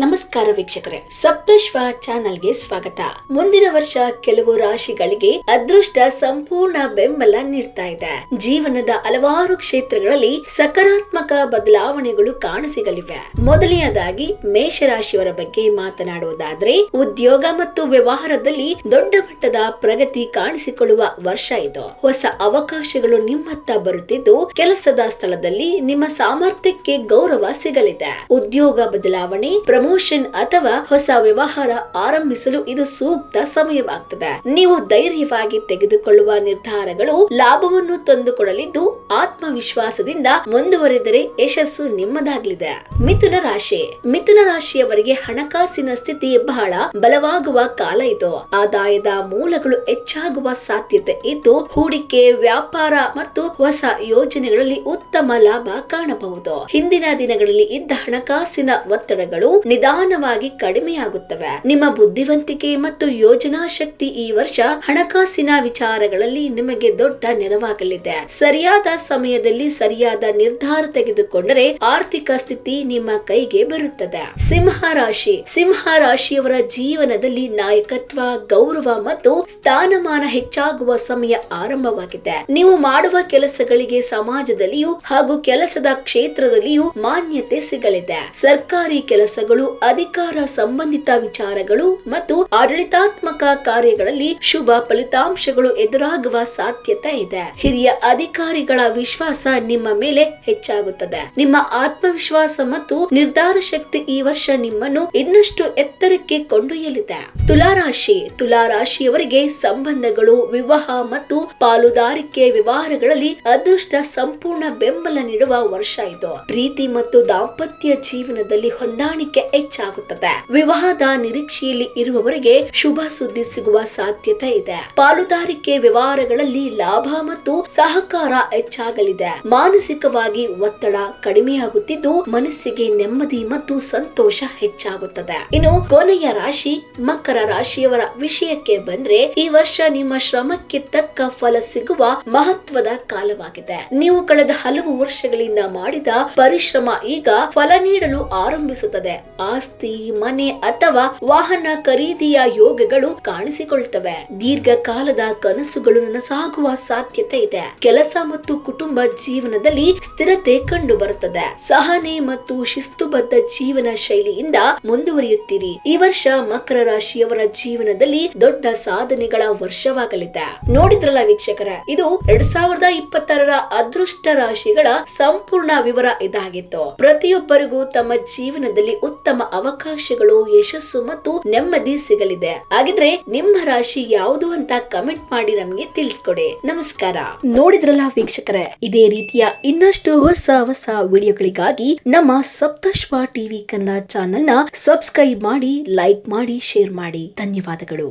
ನಮಸ್ಕಾರ ವೀಕ್ಷಕರೇ, ಸಪ್ತಶ್ವ ಚಾನಲ್ಗೆ ಸ್ವಾಗತ. ಮುಂದಿನ ವರ್ಷ ಕೆಲವು ರಾಶಿಗಳಿಗೆ ಅದೃಷ್ಟ ಸಂಪೂರ್ಣ ಬೆಂಬಲ ನೀಡ್ತಾ ಇದೆ. ಜೀವನದ ಹಲವಾರು ಕ್ಷೇತ್ರಗಳಲ್ಲಿ ಸಕಾರಾತ್ಮಕ ಬದಲಾವಣೆಗಳು ಕಾಣಸಿಗಲಿವೆ. ಮೊದಲನೆಯದಾಗಿ ಮೇಷರಾಶಿಯವರ ಬಗ್ಗೆ ಮಾತನಾಡುವುದಾದ್ರೆ, ಉದ್ಯೋಗ ಮತ್ತು ವ್ಯವಹಾರದಲ್ಲಿ ದೊಡ್ಡ ಮಟ್ಟದ ಪ್ರಗತಿ ಕಾಣಿಸಿಕೊಳ್ಳುವ ವರ್ಷ ಇದು. ಹೊಸ ಅವಕಾಶಗಳು ನಿಮ್ಮತ್ತ ಬರುತ್ತಿದ್ದು, ಕೆಲಸದ ಸ್ಥಳದಲ್ಲಿ ನಿಮ್ಮ ಸಾಮರ್ಥ್ಯಕ್ಕೆ ಗೌರವ ಸಿಗಲಿದೆ. ಉದ್ಯೋಗ ಬದಲಾವಣೆ ಪ್ರಮೋಷನ್ ಅಥವಾ ಹೊಸ ವ್ಯವಹಾರ ಆರಂಭಿಸಲು ಇದು ಸೂಕ್ತ ಸಮಯವಾಗ್ತದೆ. ನೀವು ಧೈರ್ಯವಾಗಿ ತೆಗೆದುಕೊಳ್ಳುವ ನಿರ್ಧಾರಗಳು ಲಾಭವನ್ನು ತಂದುಕೊಡಲಿದ್ದು ಆತ್ಮವಿಶ್ವಾಸದಿಂದ ಮುಂದುವರೆದರೆ ಯಶಸ್ಸು ನಿಮ್ಮದಾಗಲಿದೆ. ಮಿಥುನ ರಾಶಿ. ಮಿಥುನ ರಾಶಿಯವರಿಗೆ ಹಣಕಾಸಿನ ಸ್ಥಿತಿ ಬಹಳ ಬಲವಾಗುವ ಕಾಲ ಇದು. ಆದಾಯದ ಮೂಲಗಳು ಹೆಚ್ಚಾಗುವ ಸಾಧ್ಯತೆ ಇದ್ದು ಹೂಡಿಕೆ, ವ್ಯಾಪಾರ ಮತ್ತು ಹೊಸ ಯೋಜನೆಗಳಲ್ಲಿ ಉತ್ತಮ ಲಾಭ ಕಾಣಬಹುದು. ಹಿಂದಿನ ದಿನಗಳಲ್ಲಿ ಇದ್ದ ಹಣಕಾಸಿನ ಒತ್ತಡಗಳು ನಿಧಾನವಾಗಿ ಕಡಿಮೆಯಾಗುತ್ತವೆ. ನಿಮ್ಮ ಬುದ್ಧಿವಂತಿಕೆ ಮತ್ತು ಯೋಜನಾ ಶಕ್ತಿ ಈ ವರ್ಷ ಹಣಕಾಸಿನ ವಿಚಾರಗಳಲ್ಲಿ ನಿಮಗೆ ದೊಡ್ಡ ನೆರವಾಗಲಿದೆ. ಸರಿಯಾದ ಸಮಯದಲ್ಲಿ ಸರಿಯಾದ ನಿರ್ಧಾರ ತೆಗೆದುಕೊಂಡರೆ ಆರ್ಥಿಕ ಸ್ಥಿತಿ ನಿಮ್ಮ ಕೈಗೆ ಬರುತ್ತದೆ. ಸಿಂಹ ರಾಶಿ. ಸಿಂಹ ರಾಶಿಯವರ ಜೀವನದಲ್ಲಿ ನಾಯಕತ್ವ, ಗೌರವ ಮತ್ತು ಸ್ಥಾನಮಾನ ಹೆಚ್ಚಾಗುವ ಸಮಯ ಆರಂಭವಾಗಿದೆ. ನೀವು ಮಾಡುವ ಕೆಲಸಗಳಿಗೆ ಸಮಾಜದಲ್ಲಿಯೂ ಹಾಗೂ ಕೆಲಸದ ಕ್ಷೇತ್ರದಲ್ಲಿಯೂ ಮಾನ್ಯತೆ ಸಿಗಲಿದೆ. ಸರ್ಕಾರಿ ಕೆಲಸಗಳು ಅಧಿಕಾರ ಸಂಬಂಧಿತ ವಿಚಾರಗಳು ಮತ್ತು ಆಡಳಿತಾತ್ಮಕ ಕಾರ್ಯಗಳಲ್ಲಿ ಶುಭ ಫಲಿತಾಂಶಗಳು ಎದುರಾಗುವ ಸಾಧ್ಯತೆ ಇದೆ. ಹಿರಿಯ ಅಧಿಕಾರಿಗಳ ವಿಶ್ವಾಸ ನಿಮ್ಮ ಮೇಲೆ ಹೆಚ್ಚಾಗುತ್ತದೆ. ನಿಮ್ಮ ಆತ್ಮವಿಶ್ವಾಸ ಮತ್ತು ನಿರ್ಧಾರ ಶಕ್ತಿ ಈ ವರ್ಷ ನಿಮ್ಮನ್ನು ಇನ್ನಷ್ಟು ಎತ್ತರಕ್ಕೆ ಕೊಂಡೊಯ್ಯಲಿದೆ. ತುಲಾರಾಶಿ. ತುಲಾರಾಶಿಯವರಿಗೆ ಸಂಬಂಧಗಳು, ವಿವಾಹ ಮತ್ತು ಪಾಲುದಾರಿಕೆ ವ್ಯವಹಾರಗಳಲ್ಲಿ ಅದೃಷ್ಟ ಸಂಪೂರ್ಣ ಬೆಂಬಲ ನೀಡುವ ವರ್ಷ ಇದು. ಪ್ರೀತಿ ಮತ್ತು ದಾಂಪತ್ಯ ಜೀವನದಲ್ಲಿ ಹೊಂದಾಣಿಕೆ ಹೆಚ್ಚಾಗುತ್ತದೆ. ವಿವಾಹದ ನಿರೀಕ್ಷೆಯಲ್ಲಿ ಇರುವವರಿಗೆ ಶುಭ ಸುದ್ದಿ ಸಿಗುವ ಸಾಧ್ಯತೆ ಇದೆ. ಪಾಲುದಾರಿಕೆ ವ್ಯವಹಾರಗಳಲ್ಲಿ ಲಾಭ ಮತ್ತು ಸಹಕಾರ ಹೆಚ್ಚಾಗಲಿದೆ. ಮಾನಸಿಕವಾಗಿ ಒತ್ತಡ ಕಡಿಮೆಯಾಗುತ್ತಿದ್ದು ಮನಸ್ಸಿಗೆ ನೆಮ್ಮದಿ ಮತ್ತು ಸಂತೋಷ ಹೆಚ್ಚಾಗುತ್ತದೆ. ಇನ್ನು ಕೊನೆಯ ರಾಶಿ ಮಕರ ರಾಶಿಯವರ ವಿಷಯಕ್ಕೆ ಬಂದ್ರೆ ಈ ವರ್ಷ ನಿಮ್ಮ ಶ್ರಮಕ್ಕೆ ತಕ್ಕ ಫಲ ಸಿಗುವ ಮಹತ್ವದ ಕಾಲವಾಗಿದೆ. ನೀವು ಕಳೆದ ಹಲವು ವರ್ಷಗಳಿಂದ ಮಾಡಿದ ಪರಿಶ್ರಮ ಈಗ ಫಲ ನೀಡಲು ಆರಂಭಿಸುತ್ತದೆ. ಆಸ್ತಿ, ಮನೆ ಅಥವಾ ವಾಹನ ಖರೀದಿಯ ಯೋಗಗಳು ಕಾಣಿಸಿಕೊಳ್ತವೆ. ದೀರ್ಘಕಾಲದ ಕನಸುಗಳು ನನಸಾಗುವ ಸಾಧ್ಯತೆ ಇದೆ. ಕೆಲಸ ಮತ್ತು ಕುಟುಂಬ ಜೀವನದಲ್ಲಿ ಸ್ಥಿರತೆ ಕಂಡು ಬರುತ್ತದೆ ಸಹನೆ ಮತ್ತು ಶಿಸ್ತುಬದ್ಧ ಜೀವನ ಶೈಲಿಯಿಂದ ಮುಂದುವರಿಯುತ್ತೀರಿ. ಈ ವರ್ಷ ಮಕರ ರಾಶಿಯವರ ಜೀವನದಲ್ಲಿ ದೊಡ್ಡ ಸಾಧನೆಗಳ ವರ್ಷವಾಗಲಿದೆ. ನೋಡಿದ್ರಲ್ಲ ವೀಕ್ಷಕರ, ಇದು ಎರಡ್ ಸಾವಿರದ ಇಪ್ಪತ್ತಾರರ ಅದೃಷ್ಟ ರಾಶಿಗಳ ಸಂಪೂರ್ಣ ವಿವರ ಇದಾಗಿತ್ತು. ಪ್ರತಿಯೊಬ್ಬರಿಗೂ ತಮ್ಮ ಜೀವನದಲ್ಲಿ ಉತ್ತಮ ಅವಕಾಶಗಳು, ಯಶಸ್ಸು ಮತ್ತು ನೆಮ್ಮದಿ ಸಿಗಲಿದೆ. ಹಾಗಿದ್ರೆ ನಿಮ್ಮ ರಾಶಿ ಯಾವುದು ಅಂತ ಕಮೆಂಟ್ ಮಾಡಿ ನಮ್ಗೆ ತಿಳಿಸ್ಕೊಡಿ. ನಮಸ್ಕಾರ. ನೋಡಿದ್ರಲ್ಲ ವೀಕ್ಷಕರೇ, ಇದೇ ರೀತಿಯ ಇನ್ನಷ್ಟು ಹೊಸ ಹೊಸ ವಿಡಿಯೋಗಳಿಗಾಗಿ ನಮ್ಮ ಸಪ್ತಶ್ವ ಟಿವಿ ಕನ್ನಡ ಚಾನೆಲ್ನ ಸಬ್ಸ್ಕ್ರೈಬ್ ಮಾಡಿ, ಲೈಕ್ ಮಾಡಿ, ಶೇರ್ ಮಾಡಿ. ಧನ್ಯವಾದಗಳು.